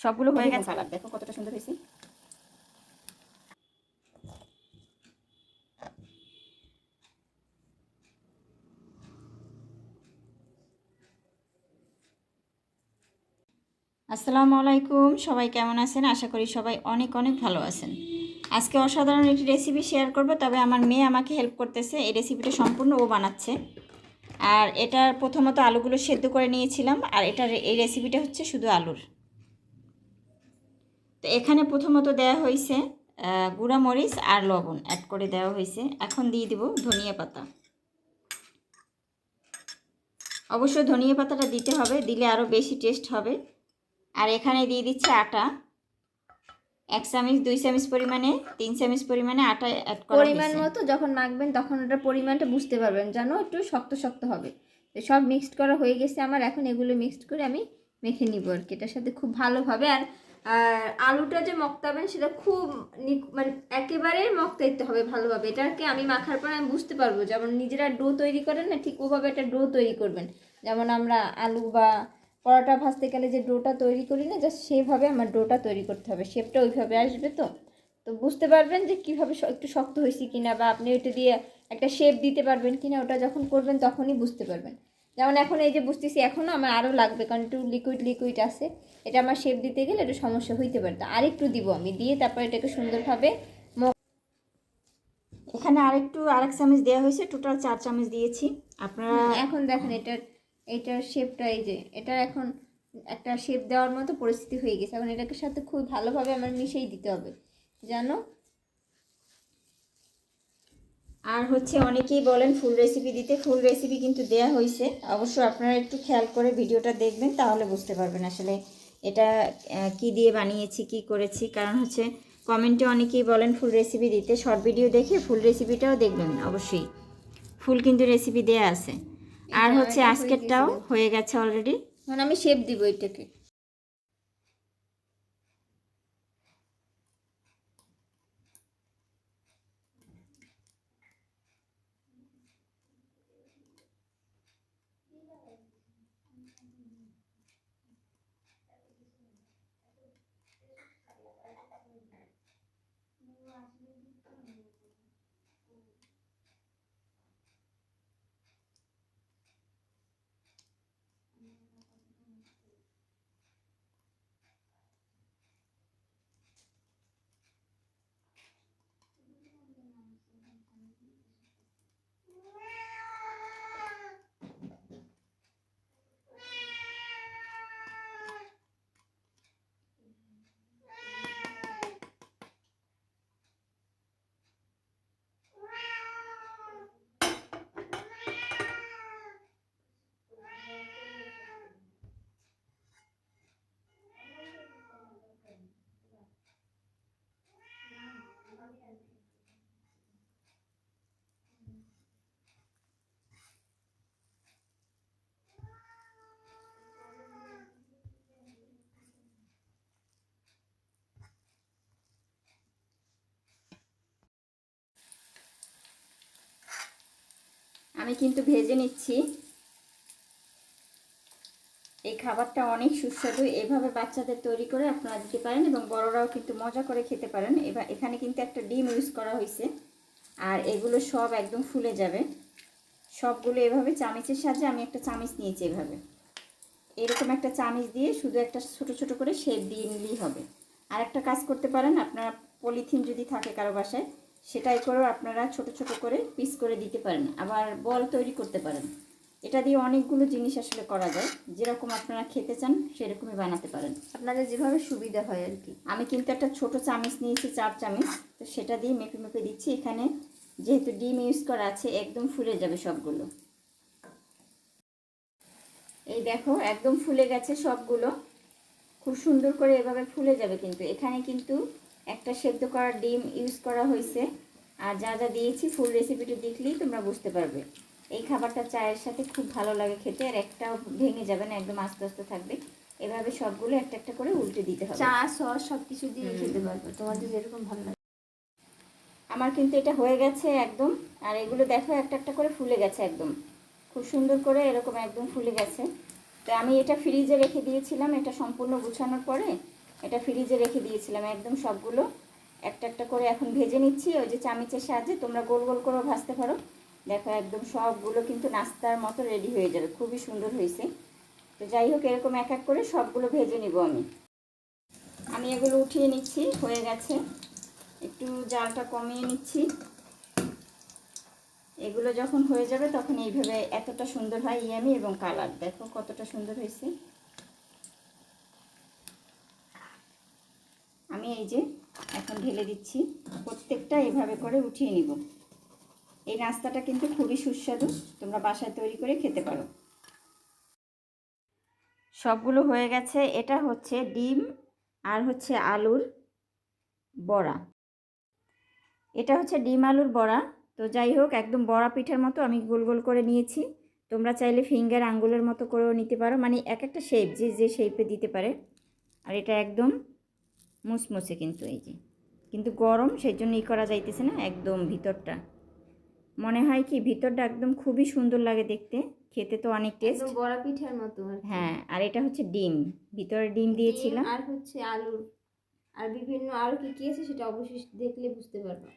সবগুলো হয়ে গেছে? কালার দেখো কতটা সুন্দর হয়েছে। আসসালামু আলাইকুম। সবাই কেমন আছেন? আশা করি সবাই অনেক অনেক ভালো আছেন। আজকে অসাধারণ একটি রেসিপি শেয়ার করব তবে আমার মেয়ে আমাকে হেল্প করতেছে। এই রেসিপিটা সম্পূর্ণ ও বানাচ্ছে। আর এটার প্রথমত আলুগুলো সেদ্ধ করে নিয়েছিলাম আর এটার এই রেসিপিটা হচ্ছে শুধু আলুর। তো এখানে প্রথমত দেওয়া হয়েছে গুঁড়া মরিচ আর লবণ অ্যাড করে দেওয়া হয়েছে এখন দিয়ে দিব ধনিয়া পাতা। অবশ্য ধনিয়া পাতাটা দিতে হবে দিলে আরও বেশি টেস্ট হবে। আর এখানে দিয়ে দিচ্ছে আটা। এক চামচ দুই চামচ পরিমাণে তিন চামচ পরিমাণে আটা অ্যাড করা পরিমাণ মতো যখন মাখবেন তখন ওটার পরিমাণটা বুঝতে পারবেন জানো একটু শক্ত শক্ত হবে। সব মিক্সড করা হয়ে গেছে আমার এখন এগুলো মিক্সড করে আমি মেখে নিব আর কি। এটার সাথে খুব ভালোভাবে আর আর আলুটা যে মক্তাবেন, সেটা খুব মানে একেবারে মক্তাইতে হবে ভালোভাবে। এটাকে আমি মাখার পর আমি বুঝতে পারব, যেমন নিজেরা ডো তৈরি করেন না, ঠিক ওভাবে একটা ডো তৈরি করবেন। যেমন আমরা আলু বা পরোটা ভাজতে গেলে যে ডোটা তৈরি করি না জাস্ট সেভাবে আমার ডোটা তৈরি করতে হবে। শেপটা ওইভাবে আসবে তো? তো বুঝতে পারবেন যে কীভাবে একটু শক্ত হয়েছে কিনা, বা আপনি ওইটা দিয়ে একটা শেপ দিতে পারবেন কিনা, ওটা যখন করবেন তখনই বুঝতে পারবেন। যেমন এখন এই যে বুঝতেছি এখনও আমার আরও লাগবে কারণ একটু লিকুইড লিকুইড আছে। এটা আমার শেপ দিতে গেলে একটু সমস্যা হইতে পারে। তো আরেকটু দিব আমি দিয়ে তারপর এটাকে সুন্দরভাবে এখানে আরেকটু আরেক চামচ দেওয়া হয়েছে টোটাল চার চামচ দিয়েছি। আপনারা এখন দেখেন এটার এটার শেপটা এই যে এটা এখন একটা শেপ দেওয়ার মতো পরিস্থিতি হয়ে গেছে। এখন এটাকে সাথে খুব ভালোভাবে আমার মিশিয়ে দিতে হবে। জানো? আর হচ্ছে অনেকেই বলেন ফুল রেসিপি দিতে ফুল রেসিপি কিন্তু দেয়া হয়েছে অবশ্য আপনারা একটু খেয়াল করে ভিডিওটা দেখবেন তাহলে বুঝতে পারবেন আসলে এটা কি দিয়ে বানিয়েছি কি করেছি। কারণ হচ্ছে কমেন্টে অনেকেই বলেন ফুল রেসিপি দিতে শর্ট ভিডিও দেখে ফুল রেসিপিটাও দেখবেন অবশ্যই। ফুল কিন্তু রেসিপি দেয়া আছে। আর হচ্ছে আজকেরটাও হয়ে গেছে অলরেডি মানে আমি শেপ দিব এটাকে। класс. আমি কিন্তু ভেজে নিচ্ছি। এই খাবারটা অনেক সুস্বাদু। এভাবে বাচ্চাদের তৈরি করে আপনারা দিতে পারেন এবং বড়রাও কিন্তু মজা করে খেতে পারেন। এবার এখানে কিন্তু একটা ডিম ইউজ করা হয়েছে। আর এগুলো সব একদম ফুলে যাবে। সবগুলো এভাবে চামিচের সাহায্যে আমি একটা চামিচ নিয়েছি এভাবে। এরকম একটা চামিচ দিয়ে শুধু একটা ছোট ছোট করে শেপ দিয়ে নিলেই হবে। আর একটা কাজ করতে পারেন। আপনারা পলিথিন যদি থাকে কারও বাসায় সেটাই করেও আপনারা ছোট ছোট করে পিস করে দিতে পারেন আবার বল তৈরি করতে পারেন। এটা দিয়ে অনেকগুলো জিনিস আসলে করা যায় যেরকম আপনারা খেতে চান সেরকমই বানাতে পারেন। আপনাদের যেভাবে সুবিধা হয় আর কি। আমি কিন্তু একটা ছোট চামিচ নিয়েছি চার চামিচ তো সেটা দিয়ে মেপে মেপে দিচ্ছি। এখানে যেহেতু ডিম ইউজ করা আছে একদম ফুলে যাবে সবগুলো। এই দেখো একদম ফুলে গেছে সবগুলো। খুব সুন্দর করে এভাবে ফুলে যাবে কিন্তু। এখানে কিন্তু একটা সেদ্ধ করা ডিম ইউজ করা হয়েছে। আর যা যা দিয়েছি ফুল রেসিপিটা দেখলেই তোমরা বুঝতে পারবে। এই খাবারটা চায়ের সাথে খুব ভালো লাগে খেতে আর একটাও ভেঙে যাবে না একদম আস্তে আস্তে থাকবে। এভাবে সবগুলো একটা একটা করে উল্টে দিতে হবে। চা সস সব কিছু দিয়ে খেতে পারবে। তোমাদের যেরকম ভালো লাগে। আমার কিন্তু এটা হয়ে গেছে একদম। আর এগুলো দেখো একটা একটা করে ফুলে গেছে একদম। খুব সুন্দর করে এরকম একদম ফুলে গেছে। তো আমি এটা ফ্রিজে রেখে দিয়েছিলাম এটা সম্পূর্ণ গুছানোর পরে এটা ফ্রিজে রেখে দিয়েছিলাম একদম সবগুলো। একটা একটা করে এখন ভেজে নিচ্ছি। ওই যে চামিচের সাহায্যে তোমরা গোল গোল করেও ভাজতে পারো। দেখো একদম সবগুলো কিন্তু নাস্তার মতো রেডি হয়ে যাবে। খুবই সুন্দর হয়েছে। তো যাই হোক, এরকম এক এক করে সবগুলো ভেজে নিব আমি। আমি এগুলো উঠিয়ে নিচ্ছি, হয়ে গেছে। একটু জালটা কমিয়ে নিচ্ছি। এগুলো যখন হয়ে যাবে তখন এইভাবে এতটা সুন্দর হয় ইয়ামি এবং কালার। দেখো কতটা সুন্দর হয়েছে আমি এই যে, এখন ঢেলে দিচ্ছি। প্রত্যেকটা এভাবে করে উঠিয়ে নিব। এই নাস্তাটা কিন্তু খুবই সুস্বাদু। তোমরা বাসায় তৈরি করে খেতে পারো। সবগুলো হয়ে গেছে। এটা হচ্ছে ডিম আর হচ্ছে আলুর বড়া। এটা হচ্ছে ডিম আলুর বড়া। তো যাই হোক, একদম বড়া পিঠার মতো আমি গোল গোল করে নিয়েছি। তোমরা চাইলে ফিঙ্গার আঙ্গুলের মতো করেও নিতে পারো। মানে এক একটা শেপ যে যে শেপে দিতে পারে। আর এটা একদম মুসমুসে কিন্তু এই যে। কিন্তু গরম সেই জন্য ই করা যাইতেছে না একদম ভিতরটা। মনে হয় কি ভিতরটা একদম খুবই সুন্দর লাগে দেখতে। খেতে তো অনেক টেস্ট। বড়া পিঠার মতো হ্যাঁ আর এটা হচ্ছে ডিম। ভিতরে ডিম দিয়েছিলাম। আর হচ্ছে আলুর আর বিভিন্ন আরও কি কি আছে সেটা অবশ্যই দেখলে বুঝতে পারবা।